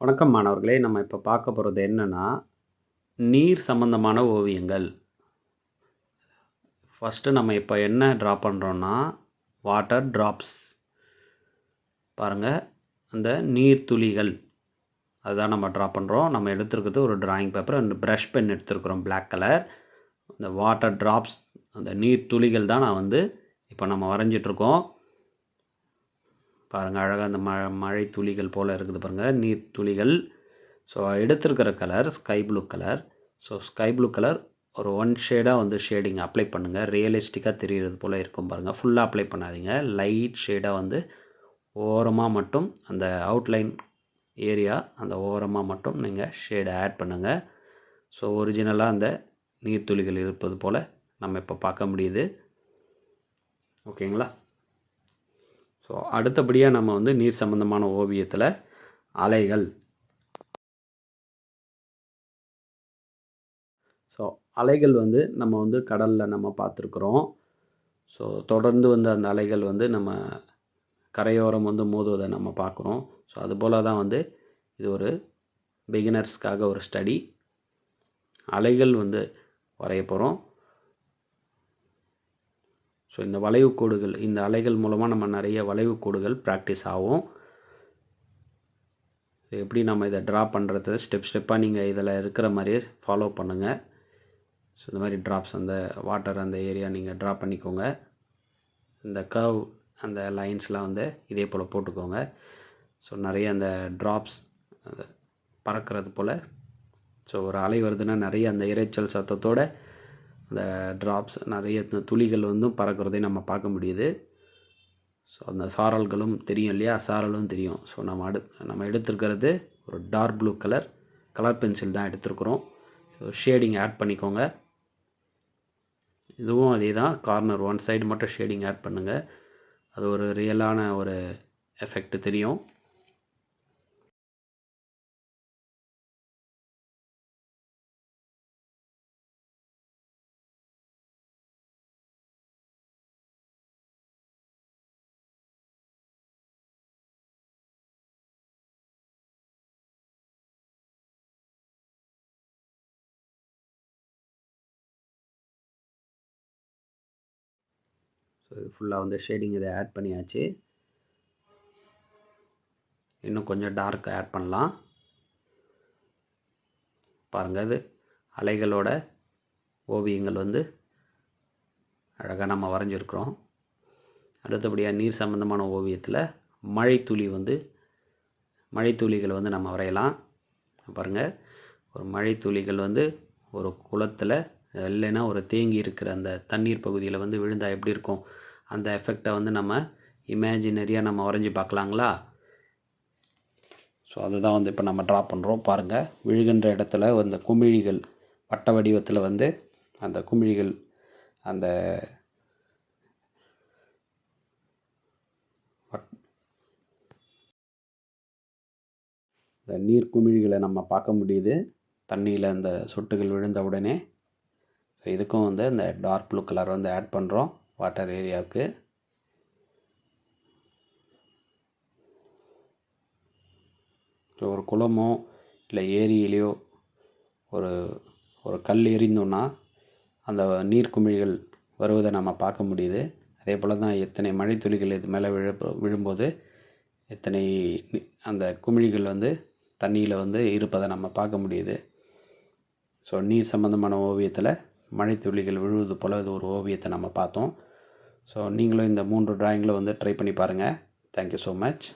வணக்கம் மாணவர்களே நம்ம இப்போ பார்க்க போகிறது என்னென்னா நீர் சம்பந்தமான ஓவியங்கள். ஃபஸ்ட்டு நம்ம இப்போ என்ன ட்ரா பண்ணுறோன்னா வாட்டர் ட்ராப்ஸ் பாருங்கள் அந்த நீர் துளிகள். அதுதான் நம்ம ட்ரா பண்ணுறோம் நம்ம எடுத்துருக்கிறது ஒரு டிராயிங் பேப்பர் அந்த ப்ரஷ் பென் எடுத்துருக்குறோம் பிளாக் கலர் அந்த வாட்டர் ட்ராப்ஸ் அந்த நீர் துளிகள் தான் நான் வந்து இப்போ நம்ம வரைஞ்சிட்ருக்கோம் பாருங்கள் அழகாக அந்த மழை மழை துளிகள் போல் இருக்குது பாருங்கள் நீர் துளிகள். ஸோ எடுத்திருக்கிற colour sky blue colour so sky blue colour ஒரு ஒன் ஷேடாக வந்து ஷேடிங் அப்ளை பண்ணுங்கள் ரியலிஸ்டிக்காக தெரிகிறது போல் இருக்கும் பாருங்கள் ஃபுல்லாக அப்ளை பண்ணாதீங்க. லைட் ஷேடாக வந்து ஓரமாக மட்டும் அந்த அவுட்லைன் ஏரியா அந்த ஓரமாக மட்டும் நீங்கள் ஷேடை ஆட் பண்ணுங்கள் ஸோ ஒரிஜினலாக அந்த நீர்த்துளிகள் இருப்பது போல் நம்ம இப்போ பார்க்க முடியுது. ஓகேங்களா ஸோ அடுத்தபடியாக நம்ம வந்து நீர் சம்பந்தமான ஓவியத்தில் அலைகள். ஸோ அலைகள் வந்து நம்ம வந்து கடலில் நம்ம பார்த்துருக்குறோம். ஸோ தொடர்ந்து வந்து அந்த அலைகள் வந்து நம்ம கரையோரம் வந்து மோதுவதை நம்ம பார்க்குறோம். ஸோ அதுபோல் தான் வந்து இது ஒரு பிகினர்ஸ்க்காக ஒரு ஸ்டடி அலைகள் வந்து வரைய போகிறோம் ஸோ இந்த வளைவு கோடுகள் இந்த அலைகள் மூலமாக நம்ம நிறைய வளைவு கோடுகள் ப்ராக்டிஸ் ஆகும். எப்படி நம்ம இதை ட்ரா பண்ணுறது ஸ்டெப் ஸ்டெப்பாக நீங்கள் இதில் இருக்கிற மாதிரியே ஃபாலோ பண்ணுங்கள் ஸோ இந்த மாதிரி ட்ராப்ஸ் அந்த வாட்டர் அந்த ஏரியா நீங்கள் ட்ரா பண்ணிக்கோங்க. இந்த கர்வ் அந்த லைன்ஸ்லாம் வந்து இதே போல் போட்டுக்கோங்க. ஸோ நிறைய அந்த ட்ராப்ஸ் பறக்கிறது போல். ஸோ ஒரு அலை வருதுன்னா நிறைய அந்த இரைச்சல் சத்தத்தோடு அந்த ட்ராப்ஸ் நிறைய துளிகள் வந்து பறக்கிறதையும் நம்ம பார்க்க முடியுது. ஸோ அந்த சாரல்களும் தெரியும் இல்லையா? சாரலும் தெரியும். ஸோ நம்ம அடு நம்ம எடுத்திருக்கிறது ஒரு dark blue colour colour pencil தான் எடுத்திருக்கிறோம். ஸோ ஷேடிங் ஆட் பண்ணிக்கோங்க. இதுவும் அதே தான். கார்னர் ஒன் சைடு மட்டும் ஷேடிங் ஆட் பண்ணுங்கள் அது ஒரு ரியலான ஒரு எஃபெக்ட் தெரியும். ஸோ இது ஃபுல்லாக வந்து ஷேடிங் இதை ஆட் பண்ணியாச்சு. இன்னும் கொஞ்சம் டார்க் ஆட் பண்ணலாம். பாருங்கள் இது அலைகளோட ஓவியங்கள் வந்து அழகாக நம்ம வரைஞ்சிருக்கிறோம். அடுத்தபடியாக நீர் சம்பந்தமான ஓவியத்தில் மழைத்துளி வந்து மழைத்துளிகள் வந்து நம்ம வரையலாம். பாருங்கள் ஒரு மழைத்துளிகள் வந்து ஒரு குளத்தில் இல்லைன்னா ஒரு தேங்கி இருக்கிற அந்த தண்ணீர் பகுதியில் வந்து விழுந்தால் எப்படி இருக்கும்? அந்த எஃபெக்டை வந்து நம்ம இமேஜினரியாக நம்ம வரைஞ்சி பார்க்கலாங்களா? ஸோ அதை தான் வந்து இப்போ நம்ம ட்ரா பண்ணுறோம் பாருங்கள் விழுகின்ற இடத்துல அந்த குமிழிகள் வட்ட வடிவத்தில் வந்து அந்த குமிழிகள் அந்த இந்த நீர் குமிழிகளை நம்ம பார்க்க முடியுது. தண்ணியில் அந்த சொட்டுகள் விழுந்த உடனே ஸோ இதுக்கும் வந்து இந்த டார்க் ப்ளூ கலர் வந்து ஆட் பண்ணுறோம் வாட்டர் ஏரியாவுக்கு ஸோ ஒரு குளமோ இல்லை ஏரியிலையோ ஒரு ஒரு கல் எரிந்தோன்னா அந்த நீர் குமிழிகள் வருவதை நம்ம பார்க்க முடியுது. அதே போல் தான் எத்தனை மழைத்துளிகள் இது மேலே விழ விழும்போது எத்தனை அந்த குமிழிகள் வந்து தண்ணியில் வந்து இருப்பதை நம்ம பார்க்க முடியுது. ஸோ நீர் சம்மந்தமான ஓவியத்தில் மழைத்துளிகள் விழுவது போல் இது ஒரு ஓவியத்தை நம்ம பார்த்தோம். ஸோ நீங்களும் இந்த மூன்று டிராயிங்கில் வந்து ட்ரை பண்ணி பாருங்கள் தேங்க்யூ ஸோ மச்